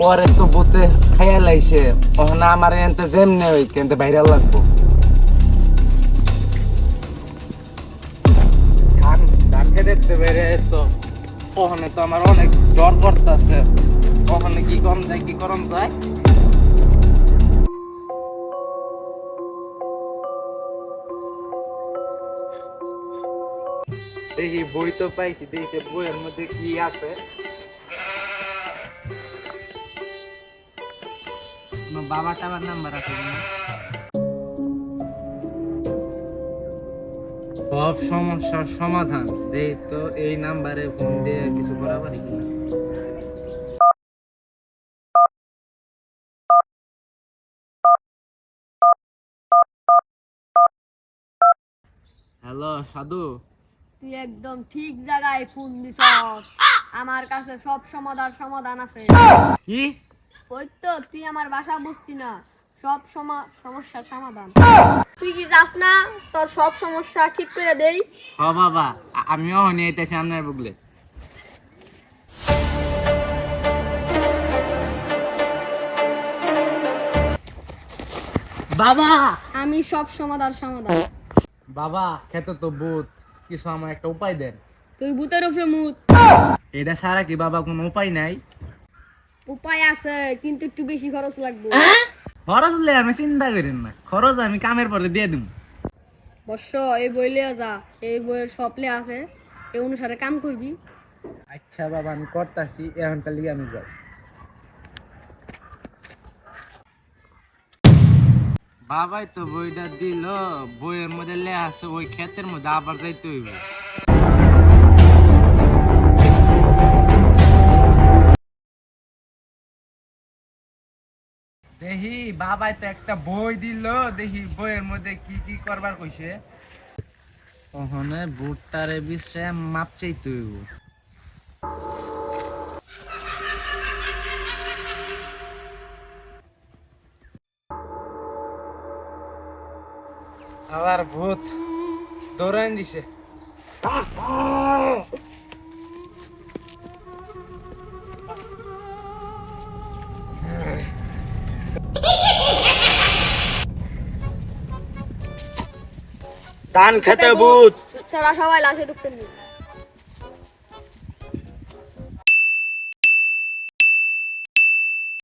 পরে তো বুতে খেয়াল আইছে ওখানে আমার এনতে যেমনে ওই কিন্তু বাইরে লাগবো ধান ধান খেতে অনেক জ্বর করতেছে কি কম যায়, কি করম যায়? দেখি বই তো পাইছি, দেখি বইয়ের মধ্যে কি আছে। বাবা টাবার নাম্বার আছে সব সমস্যার সমাধান। দেই তো এই নাম্বারে ফোন দিয়ে কিছু করা পারি কিনা? হ্যালো সাধু? তুই একদম ঠিক জায়গায় ফোন দিছস। আমার কাছে সব সমাধান সমাধান আছে। কি? ওই তো তুই আমার বাসা বুঝতি না। সব সমস্যার সমাধান। তুই কি যাস না? তোর সব সমস্যা ঠিক করে দেই। হ বাবা আমিও নিয়ে আপনার বুগলে। বাবা! আমি সব সমাধান সমাধান। বাবা খেতে তো বুথ কিছু আমার একটা উপায় দেন। তুই ভূতের উপরে মুত। এটা ছাড়া কি বাবা কোনো উপায় নাই? উপায় আছে কিন্তু একটু বেশি খরচ লাগবে। খরচ হলে আমি চিন্তা করেন না। খরচ আমি কামের পরে দিয়ে দিব বর্ষ এই বই লিয়ে যা এই বইয়ের সপলে আছে এই অনুসারে কাম করবি। আচ্ছা বাবা আমি করতাছি এখনকার লিগে আমি যাই। বাবাই তো বইটা দিল বইয়ের মধ্যে লেখা আছে ওই ক্ষেতের মধ্যে আবার যাইতে হইব। দেখি, বাবাই তো একটা বই দিল, দেখি বইয়ের মধ্যে কি কি করবার কইছে। ওখানে বুটটারে বিষয়ে মাপ চাইতে হইব আবার ভূত দৌড়ান দিছে। ধান খেতে ভূত তোরা সবাই লাশে ঢুকতে